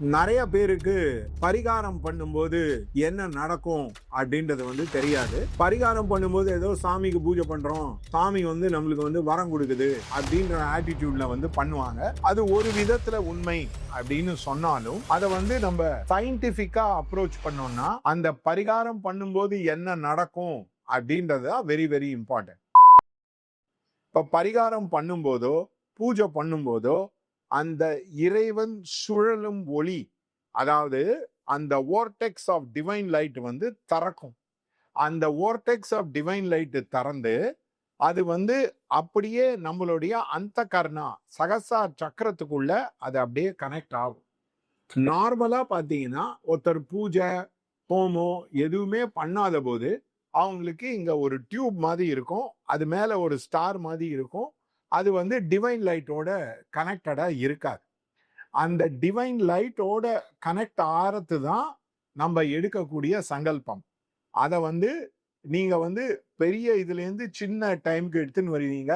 நிறைய பேருக்கு பரிகாரம் பண்ணும்போது என்ன நடக்கும் அப்படின்றது வந்து தெரியாது. பரிகாரம் பண்ணும்போது ஏதோ சாமிக்கு பூஜை பண்றோம் சாமி வந்து நம்மளுக்கு வந்து வரம் கொடுக்குது அப்படின்ற ஆட்டிடியூட்ல வந்து பண்ணுவாங்க. அது ஒரு விதத்துல உண்மை அப்படின்னு சொன்னாலும் அதை வந்து நம்ம சயின்டிபிக்கா அப்ரோச் பண்ணோம்னா அந்த பரிகாரம் பண்ணும்போது என்ன நடக்கும் அப்படின்றது வெரி வெரி இம்பார்ட்டன்ட் இப்போ பரிகாரம் பண்ணும்போதோ பூஜை பண்ணும்போதோ அந்த இறைவன் சுழலும் ஒளி அதாவது அந்த ஓர்டெக்ஸ் ஆஃப் டிவைன் லைட் வந்து திறக்கும். அந்த ஓர்டெக்ஸ் ஆஃப் டிவைன் லைட் திறந்து அது வந்து அப்படியே நம்மளுடைய அந்த கர்ணா சகசா சக்கரத்துக்குள்ள அது அப்படியே கனெக்ட் ஆகும். நார்மலா பார்த்தீங்கன்னா ஒருத்தர் பூஜை ஹோமம் எதுவுமே பண்ணாத போது அவங்களுக்கு இங்க ஒரு டியூப் மாதிரி இருக்கும் அது மேல ஒரு ஸ்டார் மாதிரி இருக்கும் அது வந்து டிவைன் லைட்டோட கனெக்டடாக இருக்காது. அந்த டிவைன் லைட்டோட கனெக்ட் ஆறது தான் நம்ம எடுக்கக்கூடிய சங்கல்பம். அதை வந்து நீங்கள் வந்து பெரிய இதுலேருந்து சின்ன டைமுக்கு எடுத்துன்னு வருவீங்க.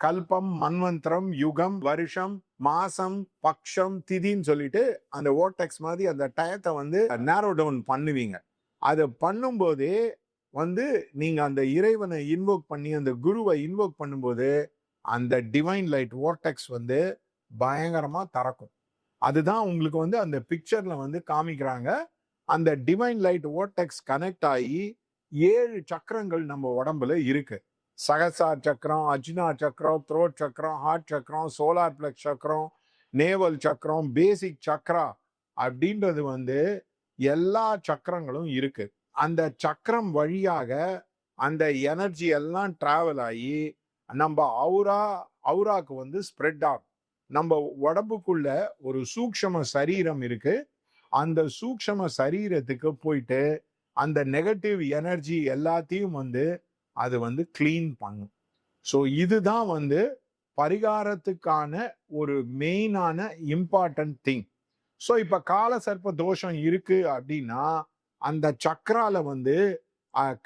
கல்பம் மன்வந்திரம் யுகம் வருஷம் மாசம் பக்ஷம் திதின்னு சொல்லிட்டு அந்த ஓட்டெக்ஸ் மாதிரி அந்த டயத்தை வந்து நேரோ டவுன் பண்ணுவீங்க. அதை பண்ணும்போதே வந்து நீங்கள் அந்த இறைவனை இன்வோக் பண்ணி அந்த குருவை இன்வோக் பண்ணும்போது அந்த டிவைன் லைட் ஓர்டெக்ஸ் வந்து பயங்கரமாக திறக்கும். அதுதான் உங்களுக்கு வந்து அந்த பிக்சரில் வந்து காமிக்கிறாங்க. அந்த டிவைன் லைட் ஓர்டெக்ஸ் கனெக்ட் ஆகி ஏழு சக்கரங்கள் நம்ம உடம்புல இருக்கு. சகசார் சக்கரம் அஜ்னா சக்கரம் த்ரோட் சக்கரம் ஹார்ட் சக்கரம் சோலார் பிளக் சக்கரம் நேவல் சக்கரம் பேசிக் சக்கரா அப்படின்றது வந்து எல்லா சக்கரங்களும் இருக்கு. அந்த சக்கரம் வழியாக அந்த எனர்ஜி எல்லாம் டிராவல் ஆகி நம்ம அவுரா அவுராக்கு வந்து ஸ்ப்ரெட் ஆகும் நம்ம உடம்புக்குள்ள ஒரு சூக்ஷம சரீரம் இருக்கு. அந்த சூக்ஷம சரீரத்துக்கு போயிட்டு அந்த நெகட்டிவ் எனர்ஜி எல்லாத்தையும் வந்து அது வந்து க்ளீன் பண்ணும். ஸோ இதுதான் வந்து பரிகாரத்துக்கான ஒரு மெயினான இம்பார்ட்டன்ட் திங் ஸோ இப்போ கால சர்ப்ப தோஷம் இருக்கு அப்படின்னா அந்த சக்கரால வந்து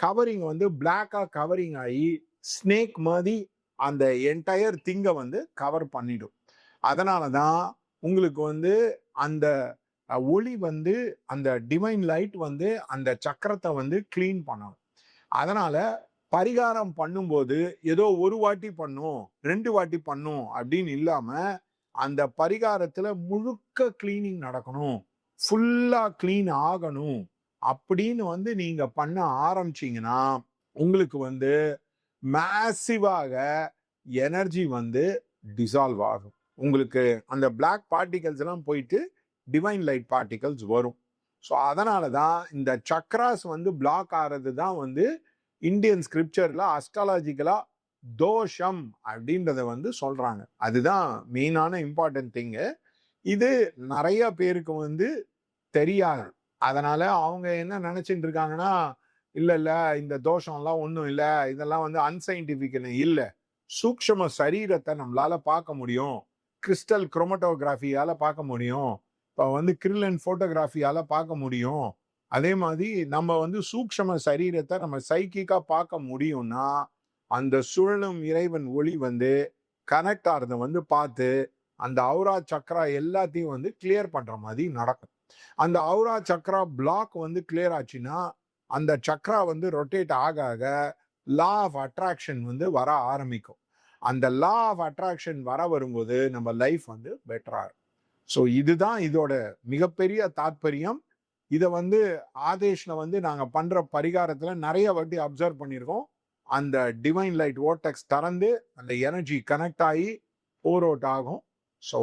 கவரிங் வந்து பிளாக்காக கவரிங் ஆகி ஸ்னேக் மாதிரி அந்த என்டையர் திங்கை வந்து கவர் பண்ணிடும். அதனால தான் உங்களுக்கு வந்து அந்த ஒளி வந்து அந்த டிவைன் லைட் வந்து அந்த சக்கரத்தை வந்து க்ளீன் பண்ணணும். அதனால பரிகாரம் பண்ணும்போது ஏதோ ஒரு வாட்டி பண்ணும் ரெண்டு வாட்டி பண்ணும் அப்படின்னு இல்லாமல் அந்த பரிகாரத்தில் முழுக்க கிளீனிங் நடக்கணும். ஃபுல்லாக க்ளீன் ஆகணும் அப்படின்னு வந்து நீங்கள் பண்ண ஆரம்பிச்சிங்கன்னா உங்களுக்கு வந்து மேசிவாக எனர்ஜி வந்து டிசால்வ் ஆகும். உங்களுக்கு அந்த பிளாக் பார்ட்டிகல்ஸ் எல்லாம் போயிட்டு டிவைன் லைட் பார்ட்டிகல்ஸ் வரும். ஸோ அதனால தான் இந்த சக்ராஸ் வந்து பிளாக் ஆகிறது தான் வந்து இந்தியன் ஸ்கிரிப்சரில் அஸ்ட்ராலஜிக்கலாக தோஷம் அப்படின்றத வந்து சொல்கிறாங்க அதுதான் மெயினான இம்பார்ட்டன்ட் திங்கு இது நிறைய பேருக்கு வந்து தெரியாது. அதனால் அவங்க என்ன நினச்சிட்டு இருக்காங்கன்னா இல்லை இல்லை இந்த தோஷம்லாம் ஒன்றும் இல்லை இதெல்லாம் வந்து அன்சைன்டிஃபிக்னு இல்லை. சூக்ஷம சரீரத்தை நம்மளால் பார்க்க முடியும். கிறிஸ்டல் குரோமட்டோகிராஃபியால் பார்க்க முடியும். இப்போ வந்து கிரில்லன் ஃபோட்டோகிராஃபியால் பார்க்க முடியும். அதே மாதிரி நம்ம வந்து சூக்ஷம சரீரத்தை நம்ம சைக்கிக்காக பார்க்க முடியும்னா அந்த சுழலும் இறைவன் ஒளி வந்து கனெக்ட் ஆகிறத வந்து பார்த்து அந்த அவுரா சக்ரா எல்லாத்தையும் வந்து கிளியர் பண்ணுற மாதிரி நடக்கும். அந்த அவுரா சக்ரா பிளாக் வந்து கிளியர் ஆச்சுன்னா அந்த சக்ரா வந்து ரொட்டேட் ஆக ஆக லா ஆஃப் அட்ராக்ஷன் வந்து வர ஆரம்பிக்கும். அந்த லா ஆஃப் அட்ராக்ஷன் வர வரும்போது நம்ம லைஃப் வந்து பெட்டராக இருக்கும். ஸோ இதுதான் இதோட மிகப்பெரிய தாத்பரியம். இதை வந்து ஆதேஷில் வந்து நாங்கள் பண்ணுற பரிகாரத்தில் நிறைய வாட்டி அப்சர்வ் பண்ணியிருக்கோம். அந்த டிவைன் லைட் ஓட்டக்ஸ் திறந்து அந்த எனர்ஜி கனெக்ட் ஆகி ஓர் அவுட் ஆகும். ஸோ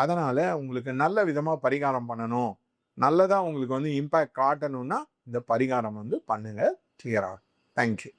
அதனால் உங்களுக்கு நல்ல விதமாக பரிகாரம் பண்ணணும். நல்லதாக உங்களுக்கு வந்து இம்பேக்ட் காட்டணும்னா இந்த பரிகாரம் வந்து பண்ணுங்க. கிளியராக தேங்க்யூ